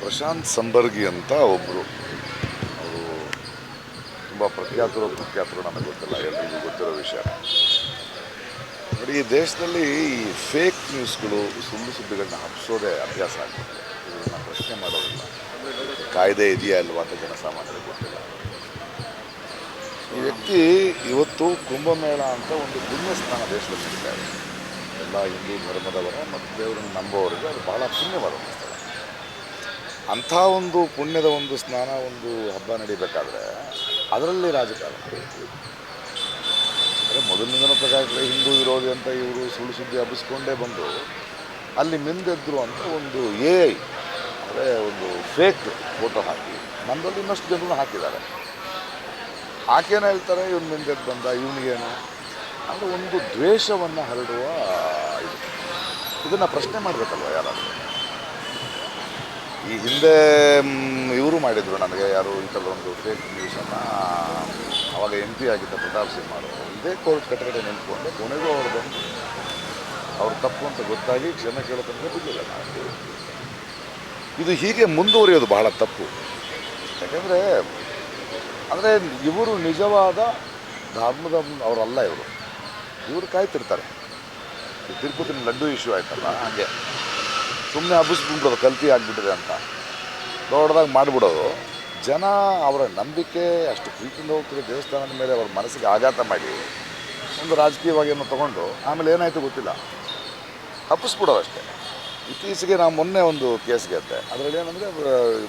ಪ್ರಶಾಂತ್ ಸಂಬರ್ಗಿ ಅಂತ ಒಬ್ಬರು ಅವರು ತುಂಬ ಪ್ರಖ್ಯಾತರು ಪ್ರಖ್ಯಾತರು ನನಗೆ ಗೊತ್ತಿಲ್ಲ, ಎಲ್ರಿಗೂ ಗೊತ್ತಿರೋ ವಿಷಯ. ನೋಡಿ, ಈ ದೇಶದಲ್ಲಿ ಈ ಫೇಕ್ ನ್ಯೂಸ್ಗಳು ಸುಳ್ಳು ಸುದ್ದಿಗಳನ್ನ ಹಬ್ಸೋದೇ ಅಭ್ಯಾಸ ಆಗ್ಬಿಟ್ಟಿದೆ. ಇದನ್ನು ಪ್ರಶ್ನೆ ಮಾಡೋದಿಲ್ಲ. ಕಾಯ್ದೆ ಇದೆಯಾ ಇಲ್ವಾ ಅಂತ ಜನಸಾಮಾನ್ಯರಿಗೆ ಗೊತ್ತಿಲ್ಲ. ಈ ವ್ಯಕ್ತಿ ಇವತ್ತು ಕುಂಭಮೇಳ ಅಂತ ಒಂದು ಪುಣ್ಯಸ್ಥಾನ ದೇಶದಲ್ಲಿ ನಡೀತಾ ಇದೆ. ಎಲ್ಲ ಹಿಂದೂ ಧರ್ಮದವರ ಮತ್ತು ದೇವರನ್ನು ನಂಬುವವರಿಗೆ ಅದು ಬಹಳ ಪುಣ್ಯವಾದ ಒಂದು ಸ್ಥಳ. ಅಂಥ ಒಂದು ಪುಣ್ಯದ ಒಂದು ಸ್ನಾನ, ಒಂದು ಹಬ್ಬ ನಡಿಬೇಕಾದ್ರೆ ಅದರಲ್ಲಿ ರಾಜಕಾರಣ. ಅಂದರೆ ಮೊದಲಿನಿಂದನೂ ಪ್ರಕಾರ ಹಿಂದೂ ವಿರೋಧಿ ಅಂತ ಇವರು ಸುಳ್ಳು ಸುದ್ದಿ ಹಬ್ಬಿಸ್ಕೊಂಡೇ ಬಂದು ಅಲ್ಲಿ ಮಿಂದೆದ್ರು ಅಂತ ಒಂದು ಎ ಐ ಅಂದರೆ ಒಂದು ಫೇಕ್ ಫೋಟೋ ಹಾಕಿ ನಮ್ಮಲ್ಲಿ ಇನ್ನಷ್ಟು ಜನರು ಹಾಕಿದ್ದಾರೆ. ಹಾಕೇನ ಹೇಳ್ತಾರೆ, ಇವನು ಮಿಂದೆದ್ದು ಬಂದ, ಇವನಿಗೇನು? ಅಂದರೆ ಒಂದು ದ್ವೇಷವನ್ನು ಹರಡುವ ಇದನ್ನು ಪ್ರಶ್ನೆ ಮಾಡಬೇಕಲ್ವ ಯಾರಾದರೂ? ಈ ಹಿಂದೆ ಇವರು ಮಾಡಿದರು ನನಗೆ ಯಾರು ಈ ಥರದ ಒಂದು ಫೇಕ್ ನ್ಯೂಸನ್ನು ಅವಾಗ ಎಂ ಪಿ ಆಗಿದ್ದ ಪ್ರತಾಪ್ ಸಿಂಗ್ ಅವರು ಇದೇ ಕೋರ್ಟ್ ಕಟ್ಟಗಡೆ ನಿಂತ್ಕೊಂಡು. ಕೊನೆಗೂ ಅವರು ಬಂದು, ಅವ್ರು ತಪ್ಪು ಅಂತ ಗೊತ್ತಾಗಿ ಕ್ಷಮೆ ಕೇಳೋ ತನಕ ಬಿಡಲಿಲ್ಲ ಇದು ಹೀಗೆ ಮುಂದುವರಿಯೋದು ಬಹಳ ತಪ್ಪು. ಯಾಕಂದರೆ, ಅಂದರೆ ಇವರು ನಿಜವಾದ ಧರ್ಮದ ಅವರಲ್ಲ ಇವರು. ಇವರು ಕಾಯ್ತಿರ್ತಾರೆ. ತಿರುಪತಿನ ಲಡ್ಡು ಇಶ್ಯೂ ಆಯ್ತಲ್ಲ, ಹಾಗೆ. ಸುಮ್ಮನೆ ಹಬ್ಬಿಸ್ಬಿಟ್ಬಿಡೋದು, ಕಲ್ತಿ ಆಗಿಬಿಟ್ಟಿದೆ ಅಂತ. ದೊಡ್ಡದಾಗಿ ಮಾಡಿಬಿಡೋದು. ಜನ ಅವರ ನಂಬಿಕೆ, ಅಷ್ಟು ಪ್ರೀತಿಯಿಂದ ಹೋಗ್ತಿರೋ ದೇವಸ್ಥಾನದ ಮೇಲೆ ಅವ್ರ ಮನಸ್ಸಿಗೆ ಆಘಾತ ಮಾಡಿ, ಒಂದು ರಾಜಕೀಯವಾಗಿ ಏನೋ ತೊಗೊಂಡು, ಆಮೇಲೆ ಏನಾಯಿತು ಗೊತ್ತಿಲ್ಲ. ಹಬ್ಬಿಸ್ಬಿಡೋದು ಅಷ್ಟೇ. ಇತ್ತೀಚೆಗೆ ನಾವು ಮೊನ್ನೆ ಒಂದು ಕೇಸ್ ಗೆದ್ದೆ ಅದರಲ್ಲಿ ಏನಂದರೆ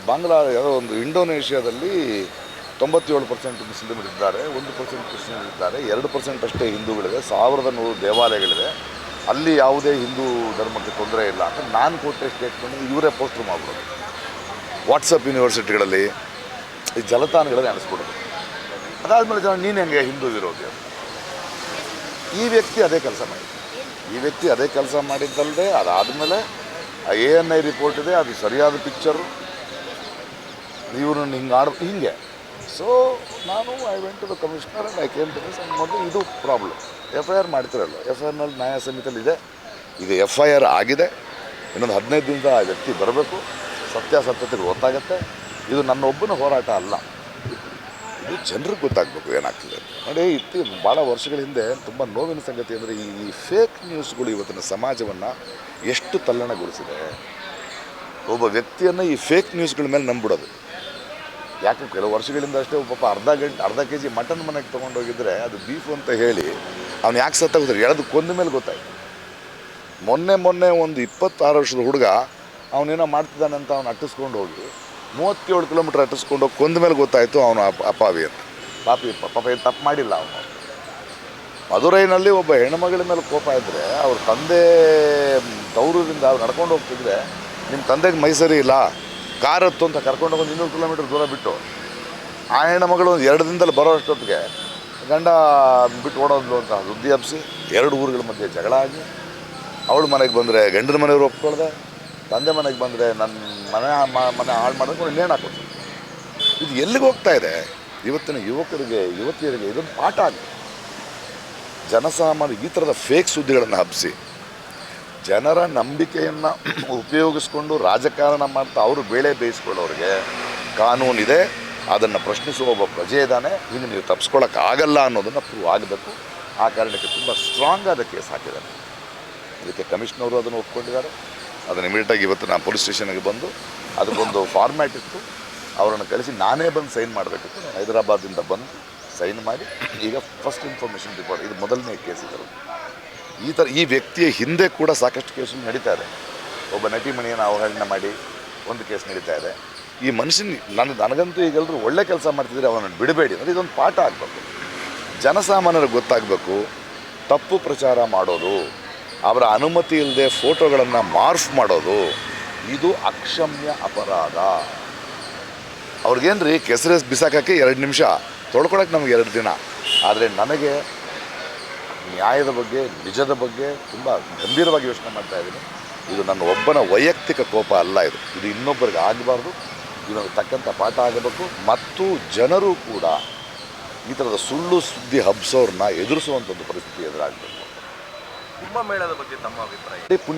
ಬಾಂಗ್ಲಾ ಯಾವುದೋ ಒಂದು ಇಂಡೋನೇಷ್ಯಾದಲ್ಲಿ ತೊಂಬತ್ತೇಳು ಪರ್ಸೆಂಟ್ ಮುಸ್ಲಿಮರು ಇದ್ದಾರೆ, ಒಂದು ಪರ್ಸೆಂಟ್ ಕ್ರಿಶ್ಚಿಯನ್ ಇದ್ದಾರೆ, ಎರಡು ಪರ್ಸೆಂಟ್ ಅಷ್ಟೇ ಹಿಂದೂಗಳಿದೆ, ಸಾವಿರದ ನೂರು ದೇವಾಲಯಗಳಿದೆ. ಅಲ್ಲಿ ಯಾವುದೇ ಹಿಂದೂ ಧರ್ಮಕ್ಕೆ ತೊಂದರೆ ಇಲ್ಲ. ಅಂತ ನಾನು ಕೊಟ್ಟೆ ಸ್ಟೇಟ್ಮೆಂಟ್ ಇವರೇ ಪೋಸ್ಟರ್ ಮಾಡ್ಬಿಡೋದು. ವಾಟ್ಸಪ್ ಯೂನಿವರ್ಸಿಟಿಗಳಲ್ಲಿ ಈ ಜಲತಾಣಗಳಲ್ಲಿ ಅನಿಸ್ಬಿಡೋದು. ಅದಾದಮೇಲೆ ಜನ, ನೀನು ಹೆಂಗೆ ಹಿಂದೂ ವಿರೋಧಿ? ಅಂತ. ಈ ವ್ಯಕ್ತಿ ಅದೇ ಕೆಲಸ ಮಾಡಿದ ಈ ವ್ಯಕ್ತಿ ಅದೇ ಕೆಲಸ ಮಾಡಿದ್ದಲ್ಲದೆ ಅದಾದಮೇಲೆ ಎ ಎನ್ ಐ ರಿಪೋರ್ಟ್ ಇದೆ, ಅದು ಸರಿಯಾದ ಪಿಕ್ಚರು ಇವ್ರನ್ನ ಹಿಂಗೆ ಆಡ ಹಿಂಗೆ. ಸೊ ನಾನು I went to the commissioner and I came to this ಮೊದಲು ಇದು ಪ್ರಾಬ್ಲಮ್ ಎಫ್ ಐ ಆರ್ ಮಾಡ್ತಿರಲ್ಲ ಎಫ್ ಐ ಆರ್ನಲ್ಲಿ ನ್ಯಾಯ ಸಮಿತಿಯಲ್ಲಿ ಇದೆ. ಈಗ ಎಫ್ ಐ ಆರ್ ಆಗಿದೆ. ಇನ್ನೊಂದು ಹದಿನೈದು ದಿನದ ಆ ವ್ಯಕ್ತಿ ಬರಬೇಕು. ಸತ್ಯಾಸತ್ಯತೆಗಳು ಗೊತ್ತಾಗುತ್ತೆ. ಇದು ನನ್ನ ಒಬ್ಬನ ಹೋರಾಟ ಅಲ್ಲ. ಇದು ಜನರಿಗೆ ಗೊತ್ತಾಗಬೇಕು ಏನಾಗ್ತದೆ. ನೋಡಿ, ಇತ್ತಿ ಭಾಳ ವರ್ಷಗಳ ಹಿಂದೆ ತುಂಬ ನೋವಿನ ಸಂಗತಿ ಅಂದರೆ ಈ ಫೇಕ್ ನ್ಯೂಸ್ಗಳು ಇವತ್ತಿನ ಸಮಾಜವನ್ನು ಎಷ್ಟು ತಲ್ಲಣಗೊಳಿಸಿದೆ. ಒಬ್ಬ ವ್ಯಕ್ತಿಯನ್ನು ಈ ಫೇಕ್ ನ್ಯೂಸ್ಗಳ ಮೇಲೆ ನಂಬಿಡೋದು ಯಾಕೆ ಕೆಲವು ವರ್ಷಗಳಿಂದ ಅಷ್ಟೇ ಪಾಪ ಅರ್ಧ ಗಂಟೆ, ಅರ್ಧ ಕೆ ಜಿ ಮಟನ್ ಮನೆಗೆ ತೊಗೊಂಡೋಗಿದ್ರೆ ಅದು ಬೀಫು ಅಂತ ಹೇಳಿ ಅವ್ನು ಯಾಕೆ ಸತ್ತ ಗೊತ್ತಿಲ್ಲ ಎಳೆದು ಕೊಂದ ಮೇಲೆ ಗೊತ್ತಾಯ್ತು. ಮೊನ್ನೆ ಮೊನ್ನೆ ಒಂದು ಇಪ್ಪತ್ತಾರು ವರ್ಷದ ಹುಡುಗ ಅವನೇನೋ ಮಾಡ್ತಿದ್ದಾನೆ ಅಂತ ಅವ್ನು ಅಟ್ಟಿಸ್ಕೊಂಡು ಹೋಗಿ, ಮೂವತ್ತೇಳು ಕಿಲೋಮೀಟ್ರ್ ಅಟ್ಟಿಸ್ಕೊಂಡು ಹೋಗಿ ಕೊಂದ ಮೇಲೆ ಗೊತ್ತಾಯಿತು ಅವನು ಅಪ ಅಪಾವಿ ಅಂತ. ಪಾಪಿ, ಪಾಪ ಏನು ತಪ್ಪು ಮಾಡಿಲ್ಲ ಅವನು. ಮಧುರೈನಲ್ಲಿ ಒಬ್ಬ ಹೆಣ್ಣುಮಗಳ ಮೇಲೆ ಕೋಪ ಇದ್ದರೆ ಅವ್ರ ತಂದೆ ತವರೂರಿಂದ ಅವ್ರು ನಡ್ಕೊಂಡು ಹೋಗ್ತಿದ್ರೆ ನಿಮ್ಮ ತಂದೆಗೆ ಮೈಸರಿ ಇಲ್ಲ ಕಾರ್ ಹತ್ತು ಅಂತ ಕರ್ಕೊಂಡು ಹೋಗಿ ಇನ್ನೂರು ಕಿಲೋಮೀಟ್ರ್ ದೂರ ಬಿಟ್ಟು ಆ ಹೆಣ್ಮಗಳು ಒಂದು ಎರಡು ದಿನದಲ್ಲಿ ಬರೋ ಅಷ್ಟೊತ್ತಿಗೆ ಗಂಡ ಬಿಟ್ಟು ಓಡೋದ್ಲು ಅಂತ ಸುದ್ದಿ ಹಬ್ಬಿಸಿ ಎರಡು ಊರುಗಳ ಮಧ್ಯೆ ಜಗಳ ಆಗಿ ಅವಳು ಮನೆಗೆ ಬಂದರೆ ಗಂಡನ ಮನೆಯವರು ಒಪ್ಕೊಳ್ದೆ, ತಂದೆ ಮನೆಗೆ ಬಂದರೆ ನನ್ನ ಮನೆ ಮನೆ ಹಾಳು ಮಾಡೋದು ಇನ್ನೇನು ಹಾಕೋದು ಇದು ಎಲ್ಲಿಗೆ ಹೋಗ್ತಾ ಇದೆ? ಇವತ್ತಿನ ಯುವಕರಿಗೆ, ಯುವತಿಯರಿಗೆ ಇದೊಂದು ಪಾಠ ಆಗಿದೆ ಜನಸಾಮಾನ್ಯ ಈ ಥರದ ಫೇಕ್ ಸುದ್ದಿಗಳನ್ನು ಹಬ್ಬಿಸಿ ಜನರ ನಂಬಿಕೆಯನ್ನು ಉಪಯೋಗಿಸ್ಕೊಂಡು ರಾಜಕಾರಣ ಮಾಡ್ತಾ ಅವರು ಬೇಳೆ ಬೇಯಿಸ್ಕೊಳ್ಳೋರಿಗೆ ಕಾನೂನಿದೆ ಅದನ್ನು ಪ್ರಶ್ನಿಸುವ ಒಬ್ಬ ಪ್ರಜೆ ಇದ್ದಾನೆ. ಇನ್ನು ನೀವು ಆಗಲ್ಲ ಅನ್ನೋದನ್ನು ಪ್ರೂವ್ ಆಗಬೇಕು. ಆ ಕಾರಣಕ್ಕೆ ತುಂಬ ಸ್ಟ್ರಾಂಗ್ ಆದ ಕೇಸ್ ಹಾಕಿದ್ದಾರೆ. ಇದಕ್ಕೆ ಕಮಿಷನರು ಅದನ್ನು ಒಪ್ಕೊಂಡಿದ್ದಾರೆ. ಅದನ್ನು ಇಮಿಡಿಯೇಟಾಗಿ ಇವತ್ತು ನಾನು ಪೊಲೀಸ್ ಸ್ಟೇಷನ್ಗೆ ಬಂದು ಅದಕ್ಕೊಂದು ಫಾರ್ಮ್ಯಾಟ್ ಇತ್ತು. ಅವರನ್ನು ಕಳಿಸಿ ನಾನೇ ಬಂದು ಸೈನ್ ಮಾಡಬೇಕಿತ್ತು. ಹೈದರಾಬಾದಿಂದ ಬಂದು ಸೈನ್ ಮಾಡಿ ಈಗ ಫಸ್ಟ್ ಇನ್ಫಾರ್ಮೇಷನ್ ರಿಪೋರ್ಟ್ ಇದು ಮೊದಲನೇ ಕೇಸ್ ಇದ್ದರು ಈ ಥರ ಈ ವ್ಯಕ್ತಿಯ ಹಿಂದೆ ಕೂಡ ಸಾಕಷ್ಟು ಕೇಸು ನಡೀತಾ ಇದೆ. ಒಬ್ಬ ನಟಿಮಣಿಯನ್ನು ಅವಹೇಳನ ಮಾಡಿ ಒಂದು ಕೇಸ್ ನಡೀತಾ ಇದೆ. ಈ ಮನುಷ್ಯನ ನನ್ನ ನನಗಂತೂ ಈಗೆಲ್ಲರೂ ಒಳ್ಳೆ ಕೆಲಸ ಮಾಡ್ತಿದ್ರೆ ಅವನನ್ನು ಬಿಡಬೇಡಿ ಅಂದರೆ ಇದೊಂದು ಪಾಠ ಆಗಬೇಕು. ಜನಸಾಮಾನ್ಯರಿಗೆ ಗೊತ್ತಾಗಬೇಕು, ತಪ್ಪು ಪ್ರಚಾರ ಮಾಡೋದು, ಅವರ ಅನುಮತಿ ಇಲ್ಲದೆ ಫೋಟೋಗಳನ್ನು ಮಾರ್ಫ್ ಮಾಡೋದು, ಇದು ಅಕ್ಷಮ್ಯ ಅಪರಾಧ. ಅವ್ರಿಗೇನು ರೀ ಕೆಸರೆ ಬಿಸಾಕಕ್ಕೆ ಎರಡು ನಿಮಿಷ ತೊಳ್ಕೊಳಕ್ಕೆ ನಮಗೆ ಎರಡು ದಿನ. ಆದರೆ ನನಗೆ ನ್ಯಾಯದ ಬಗ್ಗೆ ನಿಜದ ಬಗ್ಗೆ ತುಂಬ ಗಂಭೀರವಾಗಿ ಯೋಚನೆ ಮಾಡ್ತಾ ಇದ್ದೀನಿ. ಇದು ನನ್ನ ಒಬ್ಬನ ವೈಯಕ್ತಿಕ ಕೋಪ ಅಲ್ಲ ಇದು. ಇದು ಇನ್ನೊಬ್ಬರಿಗೆ ಆಗಬಾರ್ದು. ಇದನ್ನು ತಕ್ಕಂಥ ಪಾಠ ಆಗಬೇಕು. ಮತ್ತು ಜನರು ಕೂಡ ಈ ಥರದ ಸುಳ್ಳು ಸುದ್ದಿ ಹಬ್ಸೋರನ್ನ ಎದುರಿಸುವಂಥ ಒಂದು ಪರಿಸ್ಥಿತಿ ಎದುರಾಗಬೇಕು. ಕುಂಭಮೇಳದ ಬಗ್ಗೆ ತಮ್ಮ ಅಭಿಪ್ರಾಯ? ಪುಣ್ಯ